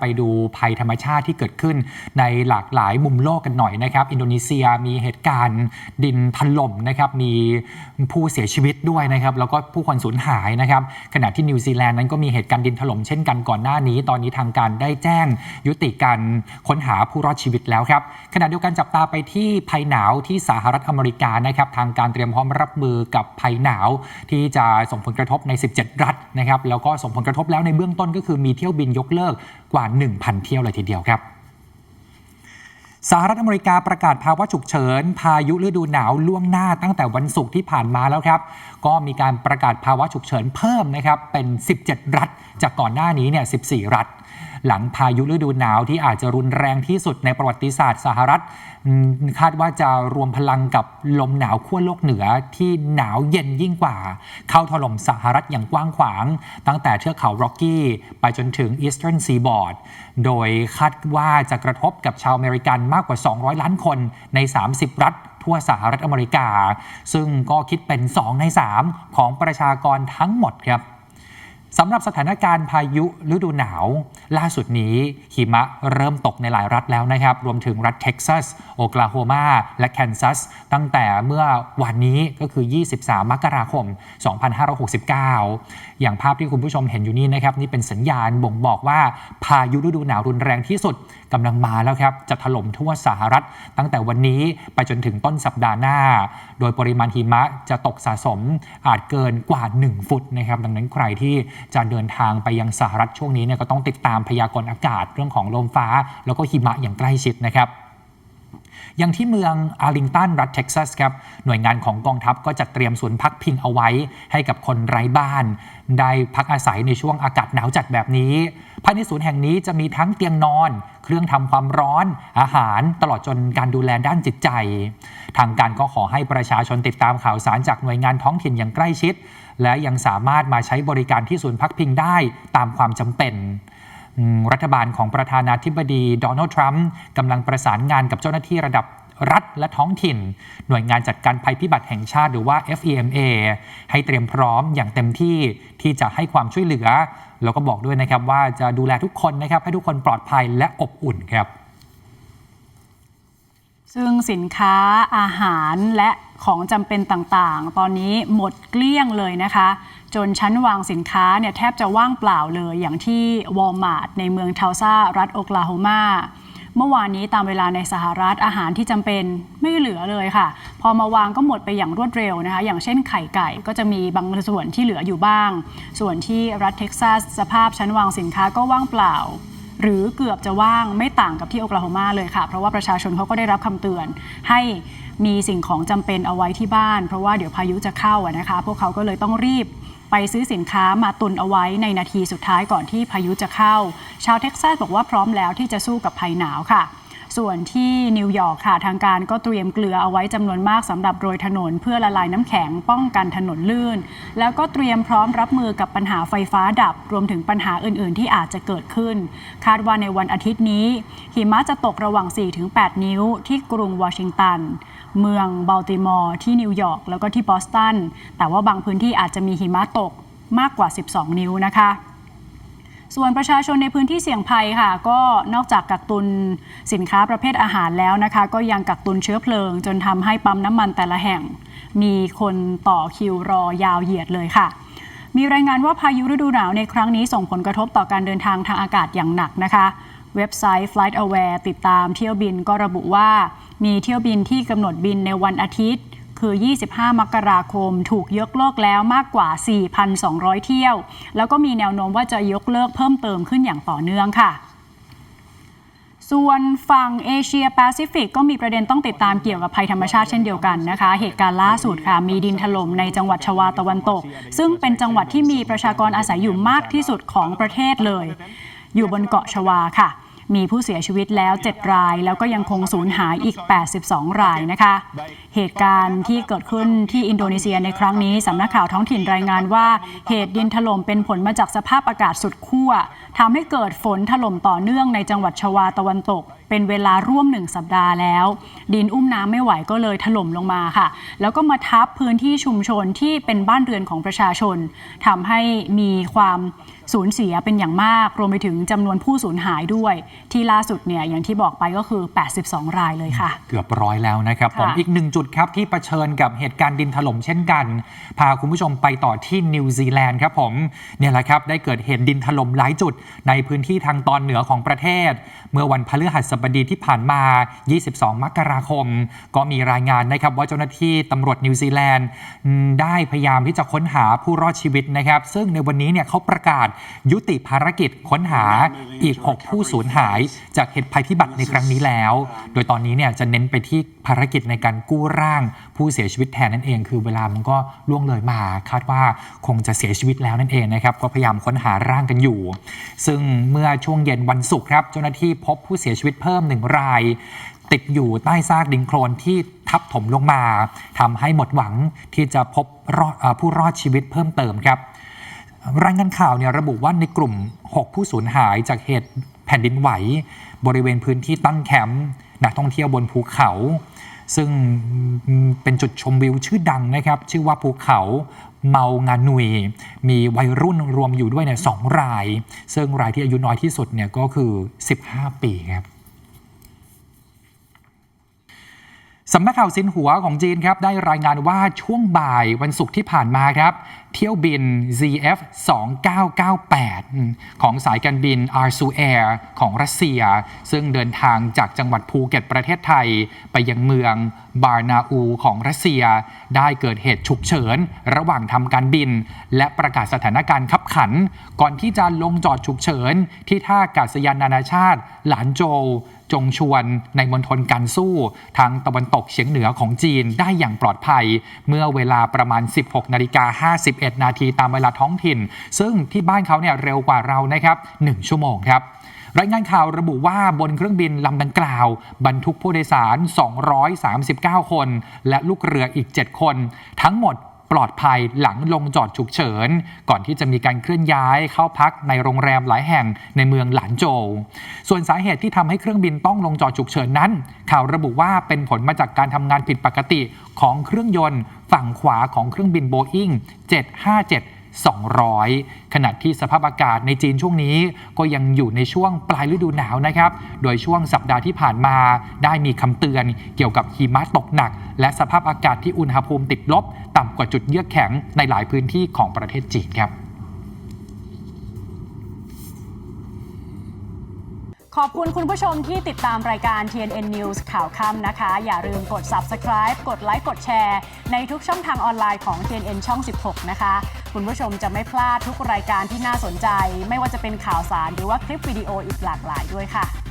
ไปดูภัยธรรมชาติที่เกิดขึ้นในหลากหลายมุมโลกกันหน่อยนะครับ อินโดนีเซียมีเหตุการณ์ดินถล่มนะครับมีผู้เสียชีวิตด้วยนะครับแล้วก็ผู้คนสูญหายนะครับขณะที่นิวซีแลนด์นั้นก็มีเหตุการณ์ดินถล่มเช่นกันก่อนหน้านี้ ตอนนี้ทางการได้แจ้งยุติการค้นหาผู้รอดชีวิตแล้วครับขณะเดียวกันจับตาไปที่ภัยหนาวที่สหรัฐอเมริกานะครับทางการเตรียมพร้อมรับมือกับภัยหนาวที่จะส่งผลกระทบใน 17 รัฐนะครับแล้วก็ส่งผลกระทบแล้วในเบื้องต้นก็คือมีเที่ยวบินยกเลิกกว่า 1,000 เที่ยวเลยทีเดียวครับสหรัฐอเมริกาประกาศภาวะฉุกเฉิน พายุฤดูหนาวล่วงหน้าตั้งแต่วันศุกร์ที่ผ่านมาแล้วครับ ก็มีการประกาศภาวะฉุกเฉินเพิ่มนะครับเป็น 17 รัฐ จากก่อนหน้านี้เนี่ย 14 รัฐ หลังพายุฤดูหนาวที่อาจจะรุนแรงที่สุดในประวัติศาสตร์สหรัฐ คาดว่าจะรวมพลังกับลมหนาวขั้วโลกเหนือที่หนาวเย็นยิ่งกว่า เข้าถล่มสหรัฐอย่างกว้างขวาง ตั้งแต่เทือกเขาร็อกกี้ไปจนถึง Eastern Seaboard โดยคาดว่าจะกระทบกับชาวอเมริกันมากกว่า 200 ล้านคนใน 30 รัฐทั่วสหรัฐอเมริกา ซึ่งก็คิดเป็น 2 ใน 3 ของประชากรทั้งหมดครับ สำหรับสถานการณ์พายุฤดูหนาว ล่าสุดนี้หิมะเริ่มตกในหลายรัฐแล้วนะครับ รวมถึงรัฐเท็กซัส โอกลาโฮมา และแคนซัส ตั้งแต่เมื่อวันนี้ก็คือ 23 มกราคม 2569 อย่างภาพที่คุณผู้ชมเห็นอยู่นี้นะครับ นี่เป็นสัญญาณบ่งบอกว่าพายุฤดูหนาวรุนแรงที่สุดกำลังมาแล้วครับ จะถล่มทั่วสหรัฐ ตั้งแต่วันนี้ไปจนถึงต้นสัปดาห์หน้า โดยปริมาณหิมะจะตกสะสมอาจเกินกว่า 1 ฟุตนะครับดังนั้นใครที่จะเดินทางไปยังสหรัฐช่วงนี้เนี่ยก็ต้องติดตามพยากรณ์อากาศเรื่องของลมฟ้า แล้วก็หิมะอย่างใกล้ชิดนะครับอย่างที่เมืองอาริงตันรัฐเท็กซัสครับ หน่วยงานของกองทัพก็จัดเตรียมศูนย์พักพิงเอาไว้ ให้กับคนไร้บ้าน ได้พักอาศัยในช่วงอากาศหนาวจัดแบบนี้ ภายในศูนย์แห่งนี้จะมีทั้งเตียงนอน เครื่องทำความร้อน อาหาร ตลอดจนการดูแลด้านจิตใจ ทางการก็ขอให้ประชาชนติดตามข่าวสารจากหน่วยงานท้องถิ่นอย่างใกล้ชิด และยังสามารถมาใช้บริการที่ศูนย์พักพิงได้ตามความจำเป็นรัฐบาลของประธานาธิบดีโดนัลด์ทรัมป์กำลังประสานงานกับเจ้าหน้าที่ระดับรัฐและท้องถิ่น หน่วยงานจัดการภัยพิบัติแห่งชาติหรือว่า FEMA ให้เตรียมพร้อมอย่างเต็มที่ที่จะให้ความช่วยเหลือ แล้วก็บอกด้วยนะครับว่าจะดูแลทุกคนนะครับให้ทุกคนปลอดภัยและอบอุ่นครับ ซึ่งสินค้าอาหารและของจำเป็นต่างๆ ตอนนี้หมดเกลี้ยงเลยนะคะ จนชั้นวางสินค้าเนี่ยแทบจะว่างเปล่าเลยอย่างที่วอลมาร์ทในเมืองเทาซารัฐโอกลาโฮมาเมื่อวานนี้ตามเวลาในสหรัฐอาหารที่จำเป็นไม่เหลือเลยค่ะ พอมาวางก็หมดไปอย่างรวดเร็วนะคะ อย่างเช่นไข่ไก่ก็จะมีบางส่วนที่เหลืออยู่บ้าง ส่วนที่รัฐเท็กซัสสภาพชั้นวางสินค้าก็ว่างเปล่า หรือเกือบจะว่างไม่ต่างกับที่โอกลาโฮมาเลยค่ะ เพราะว่าประชาชนเขาก็ได้รับคำเตือน ให้มีสิ่งของจำเป็นเอาไว้ที่บ้าน เพราะว่าเดี๋ยวพายุจะเข้านะคะ พวกเขาก็เลยต้องรีบไปซื้อสินค้ามาตุนเอาไว้ในนาทีสุดท้ายก่อนที่พายุจะเข้า ชาวเท็กซัสบอกว่าพร้อมแล้วที่จะสู้กับภัยหนาวค่ะ ส่วนที่นิวยอร์กค่ะทางการก็เตรียมเกลือเอาไว้จำนวนมากสำหรับโรยถนน เพื่อละลายน้ำแข็งป้องกันถนนลื่น แล้วก็เตรียมพร้อมรับมือกับปัญหาไฟฟ้าดับ รวมถึงปัญหาอื่น ๆ ที่อาจจะเกิดขึ้น คาดว่าในวันอาทิตย์นี้ หิมะจะตกระหว่าง 4-8 นิ้ว ที่กรุงวอชิงตัน เมืองบัลติมอร์ที่นิวยอร์กแล้วก็ที่บอสตันแต่ว่าบางพื้นที่อาจจะมีหิมะตกมากกว่า 12 นิ้วนะคะ ส่วนประชาชนในพื้นที่เสี่ยงภัยค่ะ ก็นอกจากกักตุนสินค้าประเภทอาหารแล้วนะคะ ก็ยังกักตุนเชื้อเพลิง จนทำให้ปั๊มน้ำมันแต่ละแห่ง มีคนต่อคิวรอยาวเหยียดเลยค่ะมีรายงานว่าพายุฤดูหนาวในครั้งนี้ส่งผลกระทบต่อการเดินทางทางอากาศอย่างหนักนะคะ เว็บไซต์ Flight Aware ติดตามเที่ยวบินก็ระบุว่า มีเที่ยวบินที่กำหนดบินในวันอาทิตย์ คือ 25 มกราคม ถูกยกเลิกแล้วมากกว่า 4,200 เที่ยว แล้วก็มีแนวโน้มว่าจะยกเลิกเพิ่มเติมขึ้นอย่างต่อเนื่องค่ะส่วนฝั่งเอเชียแปซิฟิกก็มีประเด็นต้องติดตามเกี่ยวกับภัยธรรมชาติเช่นเดียวกันนะคะ เหตุการณ์ล่าสุดค่ะ มีดินถล่มในจังหวัดชวาตะวันตก ซึ่งเป็นจังหวัดที่มีประชากรอาศัยอยู่มากที่สุดของประเทศเลย อยู่บนเกาะชวาค่ะ มีผู้เสียชีวิตแล้ว 7 ราย แล้วก็ยังคงสูญหายอีก 82 รายนะคะ เหตุการณ์ที่เกิดขึ้นที่อินโดนีเซียในครั้งนี้สำนักข่าวท้องถิ่นรายงานว่า เหตุดินถล่มเป็นผลมาจากสภาพอากาศสุดขั้วทำให้เกิดฝนถล่มต่อเนื่องในจังหวัดชวาตะวันตก เป็นเวลาร่วมหนึ่งสัปดาห์แล้ว ดินอุ้มน้ำไม่ไหวก็เลยถล่มลงมาค่ะ แล้วก็มาทับพื้นที่ชุมชนที่เป็นบ้านเรือนของประชาชนทำให้มีความสูญเสียเป็นอย่างมาก รวมไปถึงจำนวนผู้สูญหายด้วย ที่ล่าสุดเนี่ยอย่างที่บอกไปก็คือ 82 รายเลยค่ะ เกือบร้อยแล้วนะครับผมค่ะอีกหนึ่งจุดครับที่เผชิญกับเหตุการณ์ดินถล่มเช่นกัน พาคุณผู้ชมไปต่อที่นิวซีแลนด์ครับผมเนี่ยแหละครับได้เกิดเหตุดินถล่มหลายจุดในพื้นที่ทางตอนเหนือของประเทศ เมื่อวันพฤหัสบดีที่ผ่านมา 22 มกราคม ก็มีรายงานนะครับว่าเจ้าหน้าที่ตำรวจนิวซีแลนด์ได้พยายามที่จะค้นหาผู้รอดชีวิตนะครับ ซึ่งในวันนี้เนี่ยเขาประกาศยุติภารกิจค้นหาอีก 6 ผู้สูญหาย จากเหตุภัยพิบัติในครั้งนี้แล้ว โดยตอนนี้เนี่ยจะเน้นไปที่ภารกิจในการกู้ร่างผู้เสียชีวิตแทนนั่นเอง คือเวลามันก็ล่วงเลยมาคาดว่าคงจะเสียชีวิตแล้วนั่นเองนะครับก็พยายามค้นหาร่างกันอยู่ ซึ่งเมื่อช่วงเย็นวันศุกร์ครับเจ้าหน้าที่พบผู้เสียชีวิตเพิ่มพิ่มหนึ่งราย ติดอยู่ใต้ซากดินโคลนที่ทับถมลงมาทำให้หมดหวังที่จะพบผู้รอดชีวิตเพิ่มเติมครับรายงานข่าวเนี่ยระบุว่าในกลุ่ม 6 ผู้สูญหายจากเหตุแผ่นดินไหว บริเวณพื้นที่ตั้งแคมป์นักท่องเที่ยวบนภูเขา ซึ่งเป็นจุดชมวิวชื่อดังนะครับ ชื่อว่าภูเขาเมางานุย มีวัยรุ่นรวมอยู่ด้วยเนี่ยสองราย ซึ่งรายที่อายุน้อยที่สุดเนี่ยก็คือ 15 ปีครับ สำนักข่าวซินหัวของจีนครับได้รายงานว่าช่วงบ่ายวันศุกร์ที่ผ่านมาครับ เที่ยวบิน ZF 2998 ของสายการบิน r s u Air ของรัสเซีย ซึ่งเดินทางจากจังหวัดภูเก็ตประเทศไทย ไปยังเมืองบาร์นาอูของรัสเซีย ได้เกิดเหตุฉุกเฉิน ระหว่างทำการบิน และประกาศสถานการณ์ขับขัน ก่อนที่จะลงจอดฉุกเฉิน ที่ท่าอากาศยานนานาชาติ หลานโจว จงชวนในมณฑลการสู้ทางตะวันตกเฉียงเหนือของจีนได้อย่างปลอดภัย เมื่อเวลาประมาณ 16นาฬิกา51 นาทีตามเวลาท้องถิ่น ซึ่งที่บ้านเขาเนี่ยเร็วกว่าเรานะครับ 1 ชั่วโมงครับรายงานข่าวระบุว่าบนเครื่องบินลำดังกล่าว บรรทุกผู้โดยสาร 239 คน และลูกเรืออีก 7 คน ทั้งหมด ปลอดภัยหลังลงจอดฉุกเฉิน ก่อนที่จะมีการเคลื่อนย้ายเข้าพักในโรงแรมหลายแห่งในเมืองหลานโจว ส่วนสาเหตุที่ทำให้เครื่องบินต้องลงจอดฉุกเฉินนั้น ข่าวระบุว่าเป็นผลมาจากการทำงานผิดปกติของเครื่องยนต์ ฝั่งขวาของเครื่องบินโบอิง757 200 ขณะที่สภาพอากาศในจีนช่วงนี้ก็ยังอยู่ในช่วงปลายฤดูหนาวนะครับ โดยช่วงสัปดาห์ที่ผ่านมาได้มีคำเตือนเกี่ยวกับหิมะตกหนัก และสภาพอากาศที่อุณหภูมิติดลบ ต่ำกว่าจุดเยือกแข็งในหลายพื้นที่ของประเทศจีนครับ ขอบคุณคุณผู้ชมที่ติดตามรายการ TNN News ข่าวค่ำนะคะ อย่าลืมกด subscribe กดไลค์กดแชร์ ในทุกช่องทางออนไลน์ของ TNN ช่อง 16 นะคะ คุณผู้ชมจะไม่พลาดทุกรายการที่น่าสนใจ ไม่ว่าจะเป็นข่าวสารหรือว่าคลิปวิดีโออีกหลากหลายด้วยค่ะ